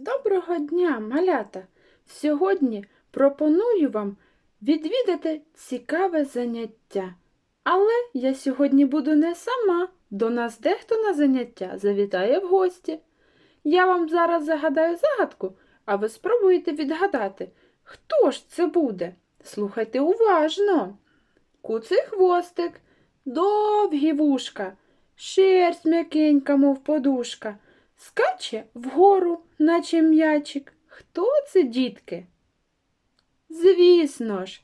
Доброго дня, малята! Сьогодні пропоную вам відвідати цікаве заняття. Але я сьогодні буду не сама. До нас дехто на заняття завітає в гості. Я вам зараз загадаю загадку, а ви спробуєте відгадати, хто ж це буде. Слухайте уважно. Куций хвостик, довгі вушка, шерсть м'якенька, мов подушка. Скаче вгору, наче м'ячик. Хто це, дітки? Звісно ж,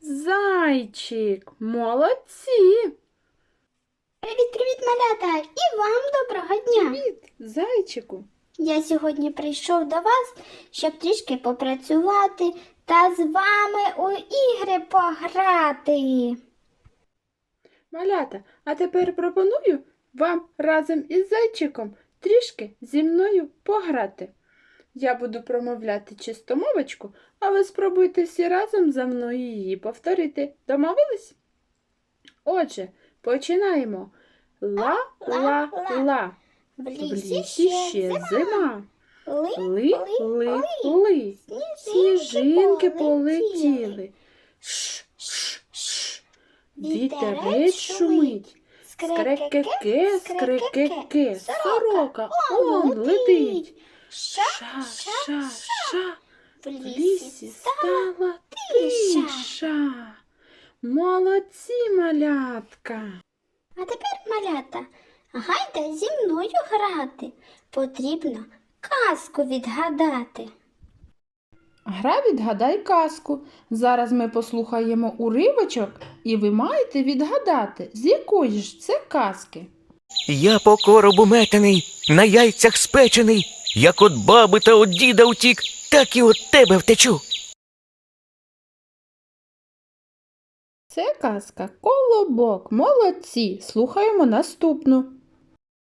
зайчик. Молодці. Привіт, привіт, малята! І вам доброго дня! Привіт, зайчику. Я сьогодні прийшов до вас, щоб трішки попрацювати та з вами у ігри пограти. Малята, а тепер пропоную вам разом із зайчиком трішки зі мною пограти. Я буду промовляти чистомовочку, а ви спробуйте всі разом за мною її повторити. Домовились? Отже, починаємо. Ла-ла-ла. В лісі, ще зима. Ли, Ли, ли, ли. Сніжинки полетіли. Ш, ш, ш. Вітерець шумить. Скрекеке, скрекеке, сорока он летить. Ша, Ша, ша, ша, в лісі стала тиша. тиша. Молодці, малятка. А тепер, малята, гайда зі мною грати. Потрібно казку відгадати. Гра відгадай казку. Зараз ми послухаємо уривочок, і ви маєте відгадати, з якої ж це казки. Я по коробу метений, на яйцях спечений, як от баби та от діда утік, так і от тебе втечу. Це казка Колобок. Молодці. Слухаємо наступну.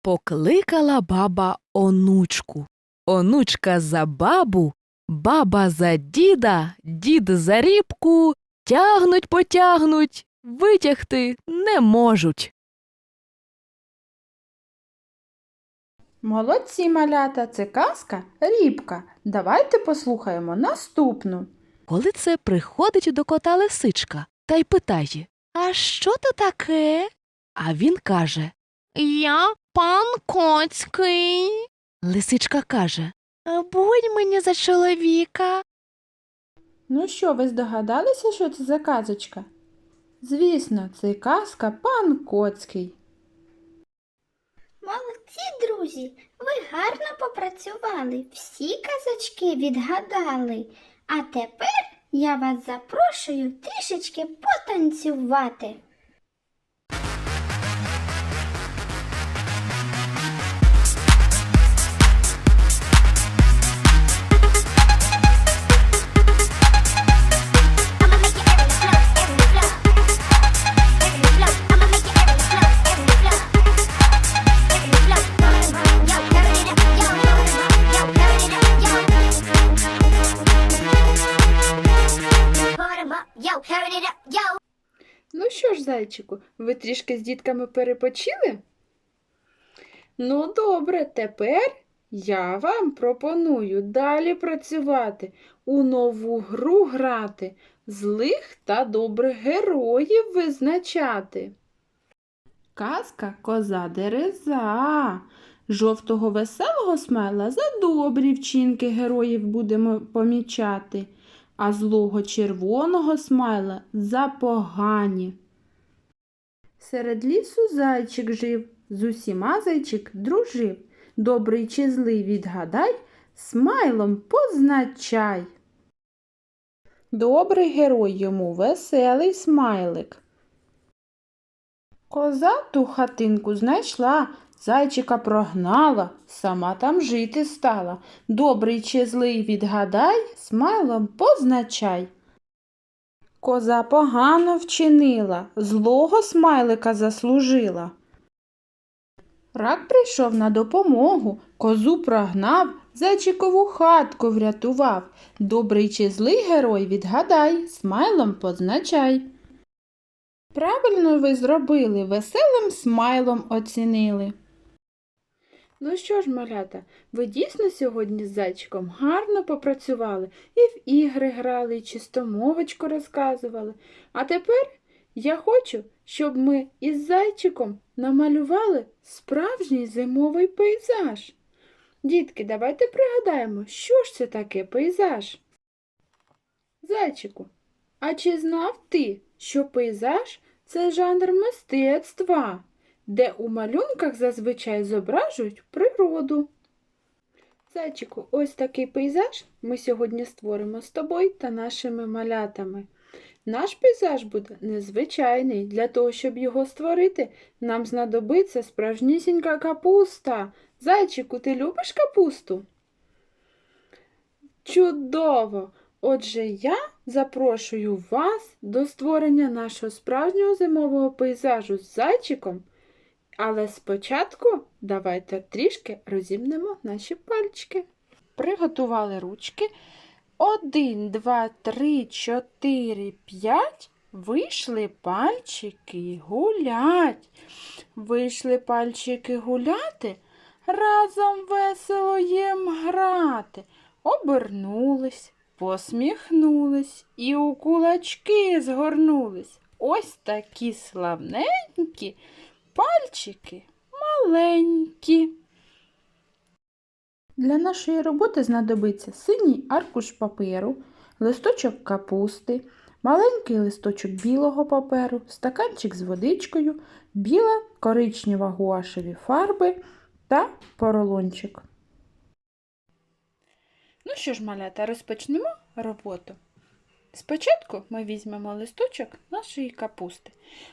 Покликала баба онучку. Онучка за бабу, баба за діда, дід за рібку. Тягнуть, потягнуть, витягти не можуть. Молодці, малята, це казка Рібка. Давайте послухаємо наступну. Коли це приходить до кота лисичка та й питає А що то таке? А він каже Я пан коцький. Лисичка каже Будь мені за чоловіка. Ну що, ви здогадалися, що це за казочка? Звісно, це казка пан Коцький. Молодці, друзі, ви гарно попрацювали, всі казочки відгадали. А тепер я вас запрошую трішечки потанцювати. Ну що ж, зайчику, ви трішки з дітками перепочили? Ну, добре, тепер я вам пропоную далі працювати, у нову гру грати, злих та добрих героїв визначати. Казка коза дереза. Жовтого веселого смайла за добрі вчинки героїв будемо помічати, а злого червоного смайла за погані. Серед лісу зайчик жив, з усіма зайчик дружив. Добрий чи злий відгадай, смайлом позначай. Добрий герой йому веселий смайлик. Коза ту хатинку знайшла, зайчика прогнала, сама там жити стала. Добрий чи злий відгадай, смайлом позначай. Коза погано вчинила, злого смайлика заслужила. Рак прийшов на допомогу, козу прогнав, зайчикову хатку врятував. Добрий чи злий герой відгадай, смайлом позначай. Правильно ви зробили, веселим смайлом оцінили. Ну що ж, малята, ви дійсно сьогодні з зайчиком гарно попрацювали і в ігри грали, і чистомовочку розказували. А тепер я хочу, щоб ми із зайчиком намалювали справжній зимовий пейзаж. Дітки, давайте пригадаємо, що ж це таке пейзаж. Зайчику, а чи знав ти, що пейзаж це жанр мистецтва? Де у малюнках зазвичай зображують природу. Зайчику, ось такий пейзаж ми сьогодні створимо з тобою та нашими малятами. Наш пейзаж буде незвичайний. Для того, щоб його створити, нам знадобиться справжнісінька капуста. Зайчику, ти любиш капусту? Чудово! Отже, я запрошую вас до створення нашого справжнього зимового пейзажу з зайчиком. Але спочатку давайте трішки розімнемо наші пальчики. Приготували ручки. Один, два, три, чотири, п'ять. Вийшли пальчики гулять. Вийшли пальчики гуляти, разом весело їм грати. Обернулись, посміхнулись і у кулачки згорнулись. Ось такі славненькі пальчики маленькі. Для нашої роботи знадобиться синій аркуш паперу, листочок капусти, маленький листочок білого паперу, стаканчик з водичкою, біла коричнева гуашеві фарби та поролончик. Ну що ж, малята, розпочнемо роботу. Спочатку ми візьмемо листочок нашої капусти.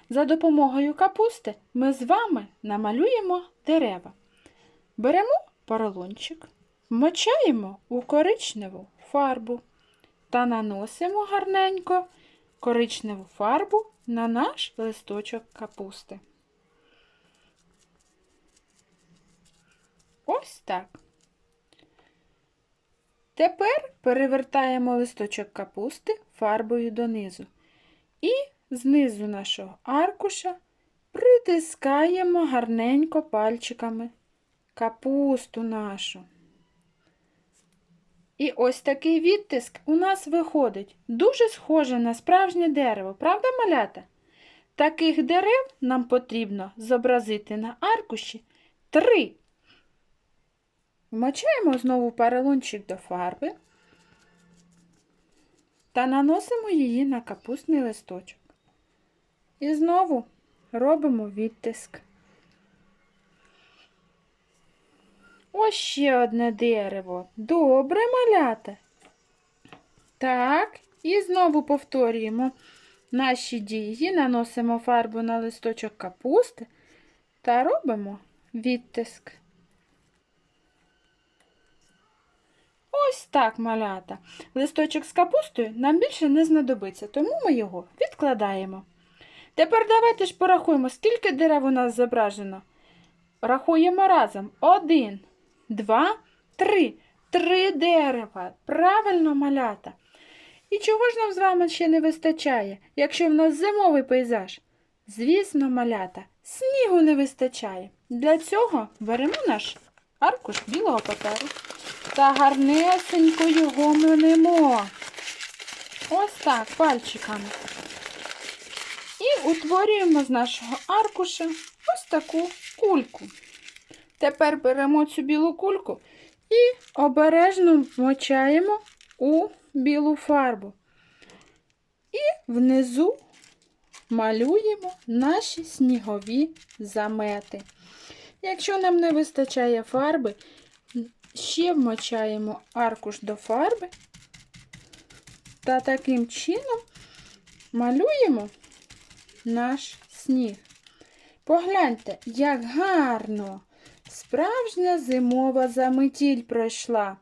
За допомогою капусти ми з вами намалюємо дерева. Беремо поролончик, вмочаємо у коричневу фарбу та наносимо гарненько коричневу фарбу на наш листочок капусти. Ось так. Тепер перевертаємо листочок капусти фарбою донизу. І знизу нашого аркуша притискаємо гарненько пальчиками капусту нашу. І ось такий відтиск у нас виходить. Дуже схоже на справжнє дерево, правда, малята? Таких дерев нам потрібно зобразити на аркуші три. Вмочаємо знову поролончик до фарби та наносимо її на капустний листочок. І знову робимо відтиск. Ось ще одне дерево. Добре малята. Так, і знову повторюємо наші дії, наносимо фарбу на листочок капусти та робимо відтиск. Ось так, малята. Листочок з капустою нам більше не знадобиться, тому ми його відкладаємо. Тепер давайте ж порахуємо, скільки дерев у нас зображено. Рахуємо разом. Один, два, три. Три дерева. Правильно, малята. І чого ж нам з вами ще не вистачає, якщо в нас зимовий пейзаж? Звісно, малята, снігу не вистачає. Для цього беремо наш аркуш білого паперу та гарнесенько його мнемо. Ось так, пальчиками. І утворюємо з нашого аркуша ось таку кульку. Тепер беремо цю білу кульку і обережно вмочаємо у білу фарбу. І внизу малюємо наші снігові замети. Якщо нам не вистачає фарби, ще вмочаємо аркуш до фарби та таким чином малюємо наш сніг. Погляньте, як гарно! Справжня зимова заметіль пройшла.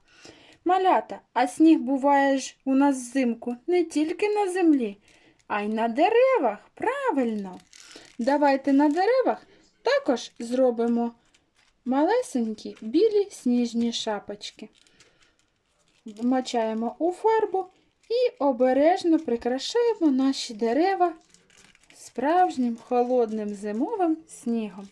Малята, а сніг буває ж у нас взимку не тільки на землі, а й на деревах. Правильно. Давайте на деревах також зробимо малесенькі білі сніжні шапочки. Вмочаємо у фарбу і обережно прикрашаємо наші дерева справжнім холодним зимовим снігом.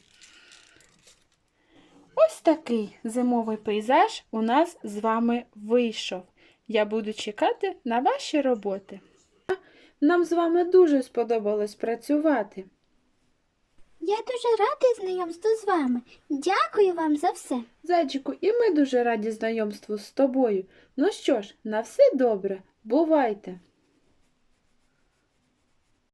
Ось такий зимовий пейзаж у нас з вами вийшов. Я буду чекати на ваші роботи. Нам з вами дуже сподобалось працювати. Я дуже радий знайомству з вами. Дякую вам за все. Зайчику, і ми дуже раді знайомству з тобою. Ну що ж, на все добре, бувайте!